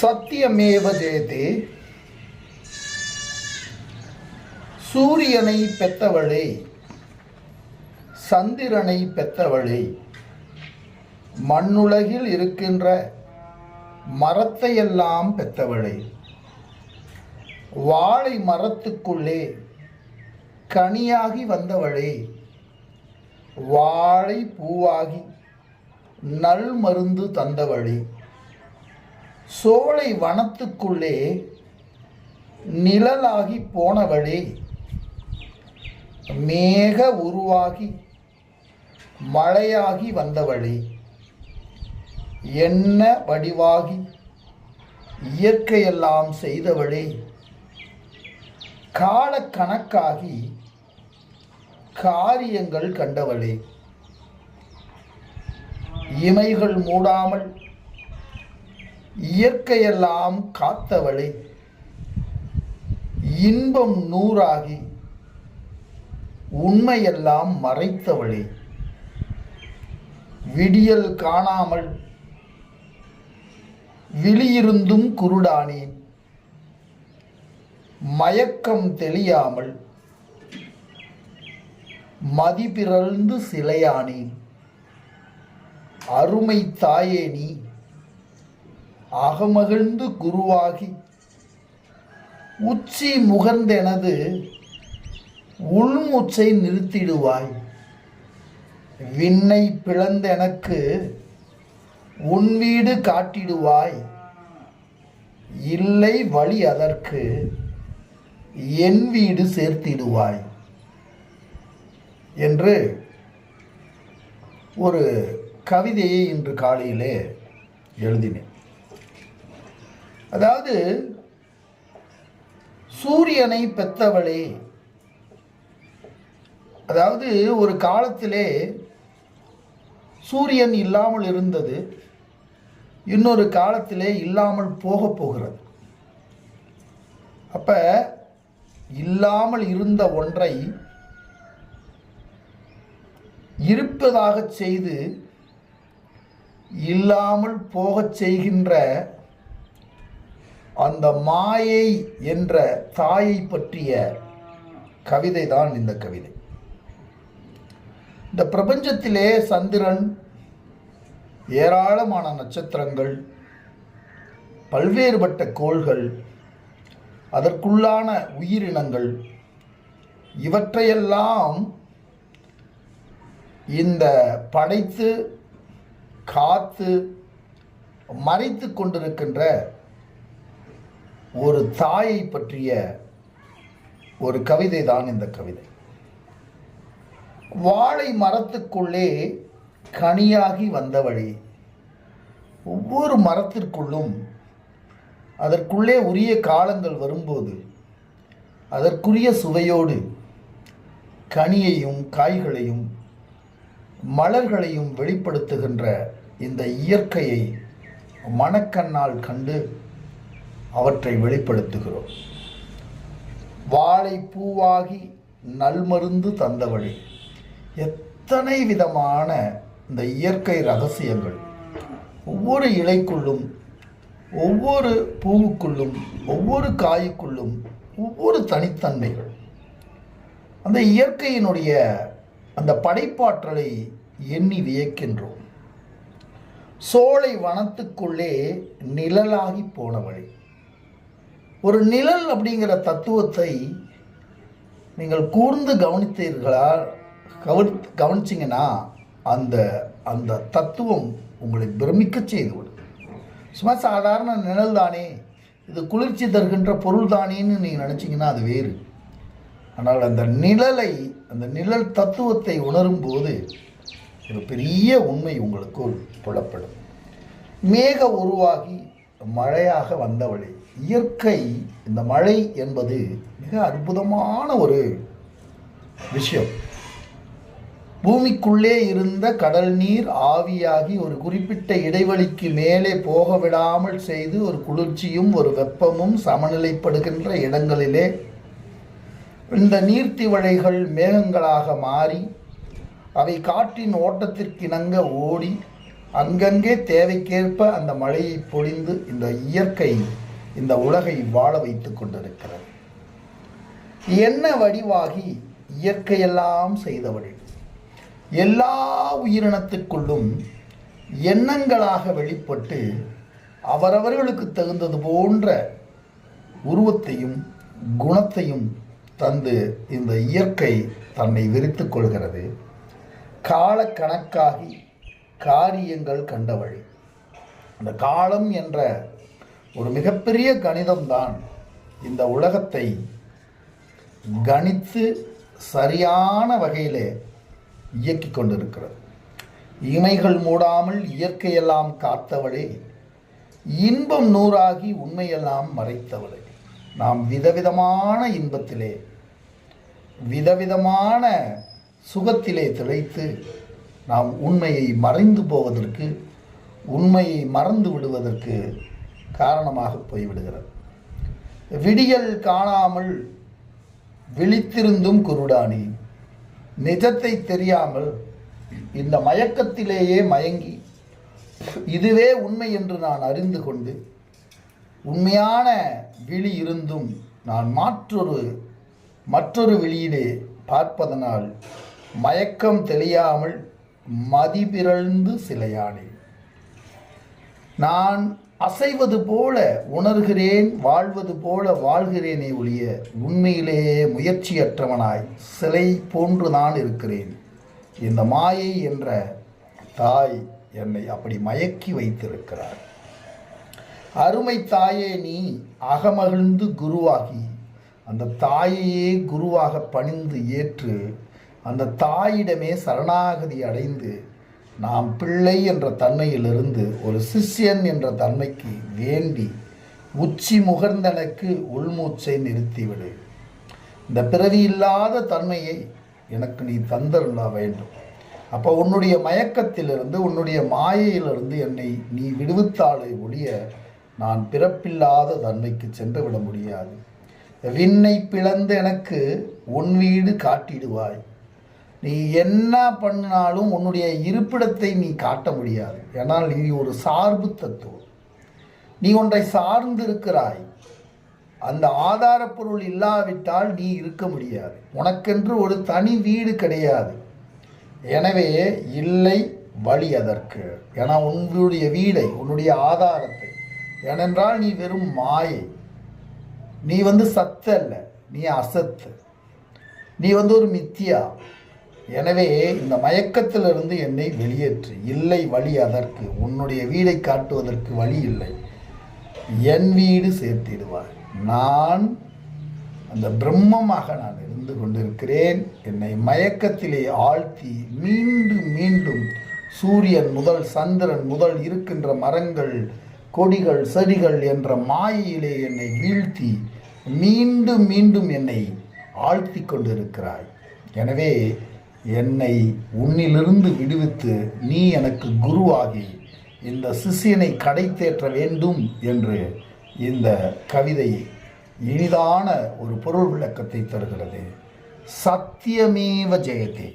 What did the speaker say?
சத்தியமேவ ஜெயதே சூரியனை பெத்தவளே சந்திரனை பெத்தவளே மண்ணுலகில் இருக்கின்ற மரத்தையெல்லாம் பெத்தவளே வாழை மரத்துக்குள்ளே கனியாகி வந்தவளே வாழை பூவாகி நல் மருந்து தந்தவளே. சோலை வனத்துக்குள்ளே நிழலாகி போனவளே மேக உருவாகி மழையாகி வந்தவளே என்ன வடிவாகி இயற்கையெல்லாம் செய்தவளே காலக்கணக்காகி காரியங்கள் கண்டவளே. இமைகள் மூடாமல் இயற்கையெல்லாம் காத்தவளே. இன்பம் நூறாகி உண்மையெல்லாம் மறைத்தவளே. விடியல் காணாமல் விழியிருந்தும் குருடானேன் மயக்கம் தெளியாமல் மதிபிறழ்ந்து சிலையானேன் அருமை தாயே நீ அகமகிழ்ந்து குருவாகி உச்சி முகர்ந்தெனது உள்மூச்சை நிறுத்திடுவாய். விண்ணை பிளந்தெனக்கு உன் வீடு காட்டிடுவாய். இல்லை வழி அதற்கு என் வீடு சேர்த்திடுவாய். என்று ஒரு கவிதையை இன்று காலையிலே எழுதினேன். அதாவது சூரியனை பெத்தவளே அதாவது ஒரு காலத்திலே சூரியன் இல்லாமல் இருந்தது இன்னொரு காலத்திலே இல்லாமல் போக போகிறது. அப்ப இல்லாமல் இருந்த ஒன்றை இருப்பதாக செய்து இல்லாமல் போகச் செய்கின்ற அந்த மாயை என்ற தாயை பற்றிய கவிதை தான் இந்த கவிதை. இந்த பிரபஞ்சத்திலே சந்திரன் ஏராளமான நட்சத்திரங்கள் பல்வேறுபட்ட கோள்கள் அதற்குள்ளான உயிரினங்கள் இவற்றையெல்லாம் இந்த படைத்து காத்து மறைத்து கொண்டிருக்கின்ற ஒரு தாயை பற்றிய ஒரு கவிதை தான் இந்த கவிதை. வாழை மரத்துக்குள்ளே கனியாகி வந்தவழி ஒவ்வொரு மரத்திற்குள்ளும் அதற்குள்ளே உரிய காலங்கள் வரும்போது அதற்குரிய சுவையோடு கனியையும் காய்களையும் மலர்களையும் வெளிப்படுத்துகின்ற இந்த இயற்கையை மனக்கண்ணால் கண்டு அவற்றை வெளிப்படுத்துகிறோம். வாழை பூவாகி நல்மருந்து தந்தவழி. எத்தனை விதமான இந்த இயற்கை ரகசியங்கள். ஒவ்வொரு இலைக்குள்ளும் ஒவ்வொரு பூவுக்குள்ளும் ஒவ்வொரு காய்க்குள்ளும் ஒவ்வொரு தனித்தன்மைகள். அந்த இயற்கையினுடைய அந்த படைப்பாற்றலை எண்ணி வியக்கின்றோம். சோலை வனத்துக்குள்ளே நிழலாகி போனவழி ஒரு நிழல் அப்படிங்கிற தத்துவத்தை நீங்கள் கூர்ந்து கவனித்தீர்களா? கவனி கவனிச்சிங்கன்னா அந்த அந்த தத்துவம் உங்களை பிரமிக்க செய்துவிடும். சும்மா சாதாரண நிழல் தானே இது குளிர்ச்சி தருகின்ற பொருள் தானேன்னு நீங்கள் நினச்சிங்கன்னா அது வேறு. ஆனால் அந்த நிழலை அந்த நிழல் தத்துவத்தை உணரும்போது ஒரு பெரிய உண்மை உங்களுக்குள் புலப்படும். மேக உருவாகி மழையாக வந்தவளே இயற்கை இந்த மழை என்பது மிக அற்புதமான ஒரு விஷயம். பூமிக்குள்ளே இருந்த கடல் நீர் ஆவியாகி ஒரு குறிப்பிட்ட இடைவெளிக்கு மேலே போக விடாமல் செய்து ஒரு குளிர்ச்சியும் ஒரு வெப்பமும் சமநிலைப்படுகின்ற இடங்களிலே இந்த நீர்த்திவழைகள் மேகங்களாக மாறி அவை காற்றின் ஓட்டத்திற்கிணங்க ஓடி அங்கங்கே தேவைக்கேற்ப அந்த மழையை பொழிந்து இந்த இயற்கை இந்த உலகை வாழ வைத்துக் கொண்டிருக்கிறது. என்ன வடிவாகி இயற்கையெல்லாம் செய்தவள்? எல்லா உயிரினத்திற்குள்ளும் எண்ணங்களாக வெளிப்பட்டு அவரவர்களுக்கு தகுந்தது போன்ற உருவத்தையும் குணத்தையும் தந்து இந்த இயற்கை தன்னை விரித்து கொள்கிறது. காலக்கணக்காகி காரியங்கள் கண்டவழி அந்த காலம் என்ற ஒரு மிகப்பெரிய கணிதம்தான் இந்த உலகத்தை கணித்து சரியான வகையிலே இயக்கி கொண்டிருக்கிறது. இமைகள் மூடாமல் இயற்கையெல்லாம் காத்தவளே இன்பம் நூறாகி உண்மையெல்லாம் மறைத்தவளே. நாம் விதவிதமான இன்பத்திலே விதவிதமான சுகத்திலே திளைத்து நாம் உண்மையை மறைந்து போவதற்கு உண்மையை மறந்து விடுவதற்கு காரணமாக போய்விடுகிறது. விடியல் காணாமல் விழித்திருந்தும் குருடானி. நிஜத்தை தெரியாமல் இந்த மயக்கத்திலேயே மயங்கி இதுவே உண்மை என்று நான் அறிந்து கொண்டு உண்மையான விழி இருந்தும் நான் மாற்றொரு மற்றொரு விழியிலே பார்ப்பதனால் மயக்கம் தெளியாமல் மதிபிறழ்ந்து சிலையானேன் நான் அசைவது போல உணர்கிறேன் வாழ்வது போல வாழ்கிறேனே ஒழிய உண்மையிலேயே முயற்சியற்றவனாய் சிலை போன்று நான் இருக்கிறேன். இந்த மாயை என்ற தாய் என்னை அப்படி மயக்கி வைத்திருக்கிறார். அருமை தாயே நீ அகமகிழ்ந்து குருவாகி அந்த தாயையே குருவாக பணிந்து ஏற்று அந்த தாயிடமே சரணாகதி அடைந்து நாம் பிள்ளை என்ற தன்மையிலிருந்து ஒரு சிஷ்யன் என்ற தன்மைக்கு வேண்டி உச்சி முகர்ந்தனக்கு உள்மூச்சை நிறுத்திவிடு. இந்த பிறவி இல்லாத தன்மையை எனக்கு நீ தந்தருள வேண்டும். அப்போ உன்னுடைய மயக்கத்திலிருந்து உன்னுடைய மாயையிலிருந்து என்னை நீ விடுவித்தாலே ஒழிய நான் பிறப்பில்லாத தன்மைக்கு சென்று விட முடியாது. விண்ணை பிளந்து எனக்கு உன் வீடு காட்டிடுவாய். நீ என்ன பண்ணினாலும் உன்னுடைய இருப்பிடத்தை நீ காட்ட முடியாது. ஏன்னால் நீ ஒரு சார்பு தத்துவம். நீ ஒன்றை சார்ந்து இருக்கிறாய். அந்த ஆதாரப்பொருள் இல்லாவிட்டால் நீ இருக்க முடியாது. உனக்கென்று ஒரு தனி வீடு கிடையாது. எனவே இல்லை வழி அதற்கு. ஏன்னா உன்னுடைய வீடை உன்னுடைய ஆதாரத்தை. ஏனென்றால் நீ வெறும் மாயை. நீ வந்து சத்து அல்ல. நீ அசத்து. நீ வந்து ஒரு மித்தியா. எனவே இந்த மயக்கத்திலிருந்து என்னை வெளியேற்று. இல்லை வழி அதற்கு. உன்னுடைய வீடை காட்டுவதற்கு வழி இல்லை. என் வீடு சேர்த்திடுவார் நான் அந்த பிரம்மமாக நான் இருந்து கொண்டிருக்கிறேன். என்னை மயக்கத்திலே ஆழ்த்தி மீண்டும் மீண்டும் சூரியன் முதல் சந்திரன் முதல் இருக்கின்ற மரங்கள் கொடிகள் செடிகள் என்ற மாயையிலே என்னை வீழ்த்தி மீண்டும் மீண்டும் என்னை ஆழ்த்தி கொண்டிருக்கிறாய். எனவே என்னை உன்னிலிருந்து விடுவித்து நீ எனக்கு குருவாகி. இந்த சிஷியனை கடை தேற்ற வேண்டும் என்று இந்த கவிதை இனிதான ஒரு பொருள் விளக்கத்தை தருகிறது. சத்தியமேவ ஜெயதே.